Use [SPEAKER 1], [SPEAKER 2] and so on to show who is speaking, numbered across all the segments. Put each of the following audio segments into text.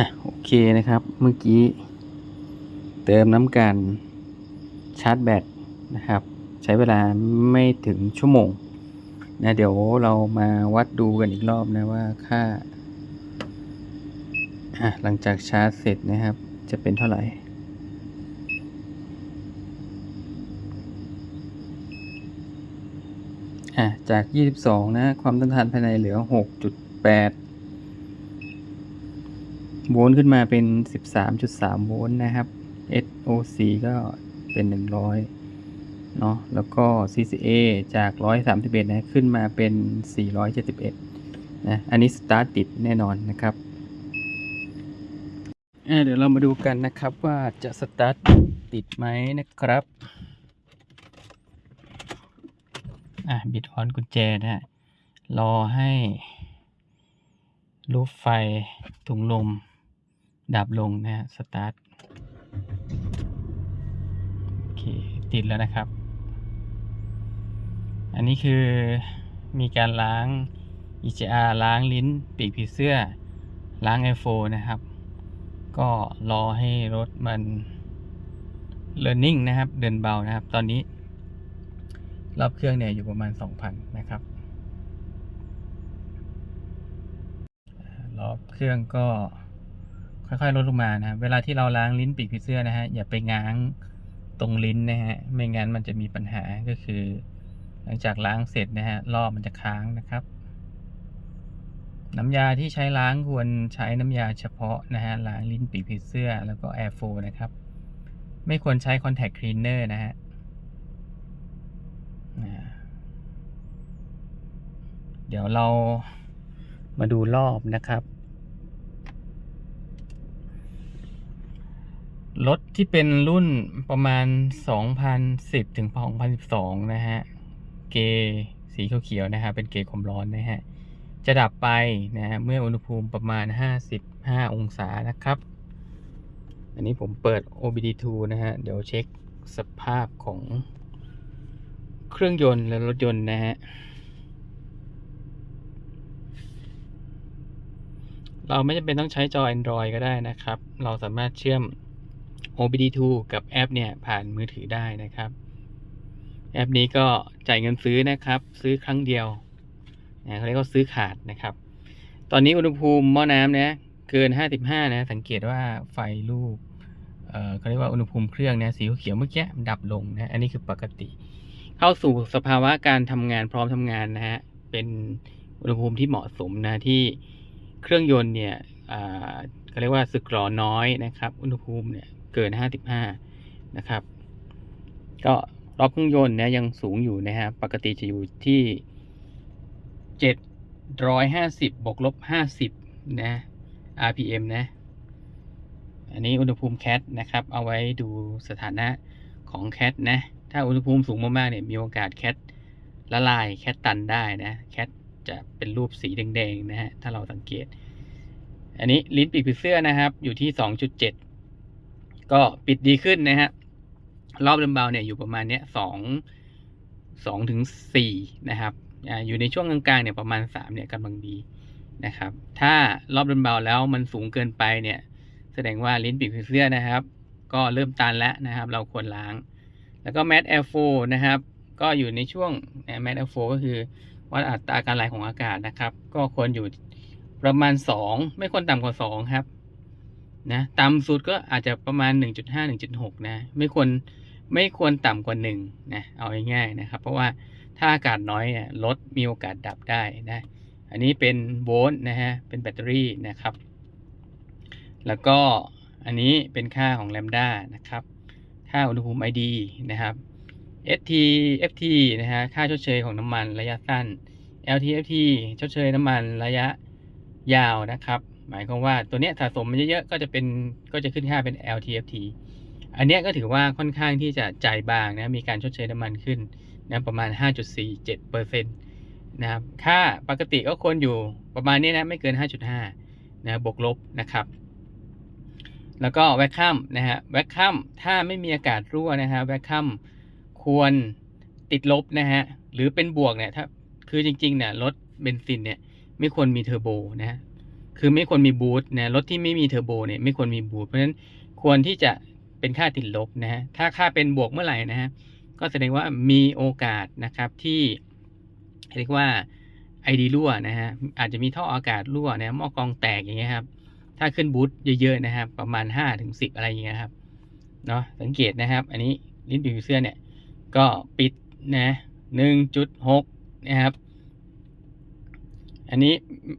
[SPEAKER 1] อะโอเคนะครับ เมื่อกี้ เติมน้ำกันชาร์จแบตนะครับ ใช้เวลาไม่ถึงชั่วโมงนะเดี๋ยวเรามาวัดดูกันอีกรอบนะว่าค่าหลังจากชาร์จเสร็จนะครับ จะเป็นเท่าไหร่อะจาก 22 นะ ความต้านทานภายในเหลือ 6.8 โวลต์ขึ้นมาเป็น 13.3 โวลต์นะครับ SOC ก็เป็น 100 เนาะแล้วก็ CCA จาก 131 นะ ขึ้นมาเป็น 471 นะ อันนี้สตาร์ทติดแน่นอนนะครับ เดี๋ยวเรามาดูกันนะครับว่าจะสตาร์ทติดไหมนะครับ อะ บิดออนกุญแจนะฮะ รอให้รูปไฟถุงลม ดับลงนะฮะสตาร์ทโอเคติดแล้วนะครับ อันนี้คือมีการล้าง EGR ล้างลิ้นปีกผีเสื้อ ล้างไอโฟนะครับ ก็รอให้รถมัน learning นะครับ เดินเบานะครับ ตอนนี้ รอบเครื่องเนี่ยอยู่ประมาณ 2,000 นะครับ รอบเครื่องก็ ค่อยๆ ลดลงมานะเวลาที่เราล้างลิ้นปีกผีเสื้อนะฮะอย่าไปง้างตรงลิ้นนะฮะไม่งั้นมันจะมีปัญหาก็คือ หลังจากล้างเสร็จนะฮะรอบมันจะค้างนะครับ น้ำยาที่ใช้ล้างควรใช้น้ำยาเฉพาะนะฮะล้างลิ้นปีกผีเสื้อแล้วก็ Air f o นะครับ ไม่ควรใช้ Contact Cleaner นะฮะเดี๋ยวเรามาดูรอบนะครับ รถที่เป็นรุ่นประมาณ 2010 ถึง 2012 นะฮะ เกย์สีเขียวๆนะฮะ เป็นเกย์ความร้อนนะฮะ จะดับไปนะฮะ เมื่ออุณหภูมิประมาณ 55 องศานะครับ อันนี้ผมเปิด OBD2 นะฮะ เดี๋ยวเช็คสภาพของเครื่องยนต์และรถยนต์นะฮะ เราไม่จำเป็นต้องใช้จอ Android ก็ได้นะครับ เราสามารถเชื่อม OBD2 กับแอปเนี่ยผ่านมือถือได้นะครับ แอปนี้ก็จ่ายเงินซื้อนะครับ ซื้อครั้งเดียวนะเขาเรียกว่าซื้อขาดนะครับ ตอนนี้อุณหภูมิหม้อน้ำนะเกิน 55 นะ สังเกตว่าไฟรูปเเขาเรียกว่าอุณหภูมิเครื่องนะสีเขียวเมื่อกี้ดับลงนะ อันนี้คือปกติ เข้าสู่สภาวะการทำงานพร้อมทำงานนะฮะ เป็นอุณหภูมิที่เหมาะสมนะที่เครื่องยนต์เนี่ยเขาเรียกว่าสึกหรอน้อยนะครับ อุณหภูมิเนี่ย เกิน 55 นะครับ ก็รอบเครื่องยนต์เนี่ยยังสูงอยู่นะฮะ ปกติจะอยู่ที่ 750 บวกลบ 50 นะ RPM นะ อันนี้อุณหภูมิแคทนะครับ เอาไว้ดูสถานะของแคทนะ ถ้าอุณหภูมิสูงมากๆเนี่ยมีโอกาสแคทละลายแคทตันได้นะแคทจะเป็นรูปสีแดงๆนะฮะ ถ้าเราสังเกต อันนี้ลิ้นปีกผีเสื้อนะครับ อยู่ที่ 2.7 ก็ปิดดีขึ้นนะฮะ รอบดิมเบาเนี่ยอยู่ประมาณเนี้ยสองสองถึงสี่นะครับออยู่ในช่วงกลางๆเนี่ยประมาณสามเนี่ยกำลังดีนะครับ ถ้ารอบดิมเบาแล้วมันสูงเกินไปเนี่ย แสดงว่าลิ้นปีกผีเสื้อนะครับ ก็เริ่มตันแล้วนะครับ เราควรล้าง แล้วก็ Mat Air Flow นะครับ ก็อยู่ในช่วง Mat Air Flow ก็คือวัดอัตราการไหลของอากาศนะครับ ก็ควรอยู่ประมาณ 2 ไม่ควรต่ำกว่า 2 ครับ นะต่ำสุดก็อาจจะประมาณ 1.5 1.6 นะ ไม่ควรไม่ควรต่ำกว่า1นะเอาง่ายๆนะครับ เพราะว่าถ้าอากาศน้อยเนี่ยรถมีโอกาสดับได้นะอันนี้เป็นโวลต์นะฮะเป็นแบตเตอรี่นะครับ แล้วก็อันนี้เป็นค่าของแลมด้านะครับ ค่าอุณหภูมิ ID นะครับ ST FT นะฮะค่าชดเชยของน้ำมันระยะสั้น LT FT ชดเชยน้ำมันระยะยาวนะครับ หมายความว่าตัวเนี้ยสะสมมันเยอะๆก็จะเป็นก็จะขึ้นค่าเป็น LT FT อันเนี้ยก็ถือว่าค่อนข้างที่จะจ่ายบางนะมีการชดเชยน้ำมันขึ้นนะประมาณ 5.47%นะครับค่าปกติก็ควรอยู่ประมาณนี้นะไม่เกิน 5.5นะบวกลบนะครับ แล้วก็แวคคัมนะฮะแวคคัมถ้าไม่มีอากาศรั่วนะฮะแวคคัมควรติดลบนะฮะหรือเป็นบวกเนี่ยถ้าคือจริงๆเนี่ยรถเบนซินเนี่ยไม่ควรมีเทอร์โบนะฮะ คือไม่ควรมีบูทนะรถที่ไม่มีเทอร์โบเนี่ยไม่ควรมีบูทเพราะฉะนั้นควรที่จะเป็นค่าติดลบนะฮะถ้าค่าเป็นบวกเมื่อไหร่นะฮะก็แสดงว่ามีโอกาสนะครับที่เรียกว่าไอดีรั่วนะฮะอาจจะมีท่ออากาศรั่วนะหม้อกองแตกอย่างเงี้ยครับถ้าขึ้นบูทเยอะๆนะครับประมาณ5ถึง10 อะไรอย่างเงี้ยครับเนาะสังเกตนะครับ อันนี้ลิ้นปีกเสื้อเนี่ยก็ปิดนะ1.6นะครับ อันนี้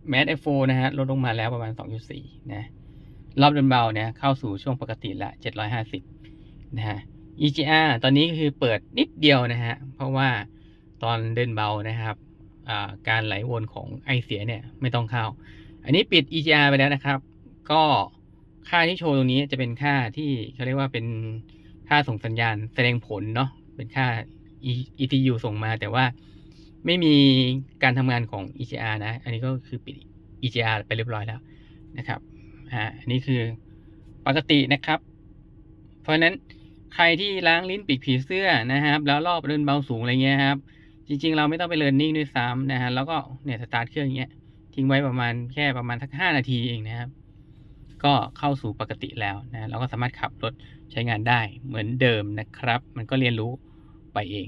[SPEAKER 1] แมส F4 นะฮะลดลงมาแล้วประมาณ 2.4 นะ รอบเดินเบาเนี่ยเข้าสู่ช่วงปกติละ 750 นะฮะ EGR ตอนนี้คือเปิดนิดเดียวนะฮะ เพราะว่าตอนเดินเบานะครับอ่าการไหลวนของไอเสียเนี่ยไม่ต้องเข้า อันนี้ปิด EGR ไปแล้วนะครับ ก็ค่าที่โชว์ตรงนี้จะเป็นค่าที่เขาเรียกว่าเป็นค่าส่งสัญญาณแสดงผลเนาะ เป็นค่า ETU ส่งมาแต่ว่า ไม่มีการทำงานของ EGR นะ อันนี้ก็คือปิด EGR ไปเรียบร้อยแล้วนะครับอ่าอันนี้คือปกตินะครับ เพราะฉะนั้นใครที่ล้างลิ้นปีกผีเสื้อนะครับ แล้วรอบเดินเบาสูงอะไรเงี้ยครับ จริง ๆ เราไม่ต้องไปเรียนนิ่งด้วยซ้ำนะฮะแล้วก็เนี่ยสตาร์ทเครื่องอย่างเงี้ยทิ้งไว้ประมาณแค่ประมาณสักห้านาทีเองนะครับ ก็เข้าสู่ปกติแล้วนะเราก็สามารถขับรถใช้งานได้เหมือนเดิมนะครับ มันก็เรียนรู้ไปเอง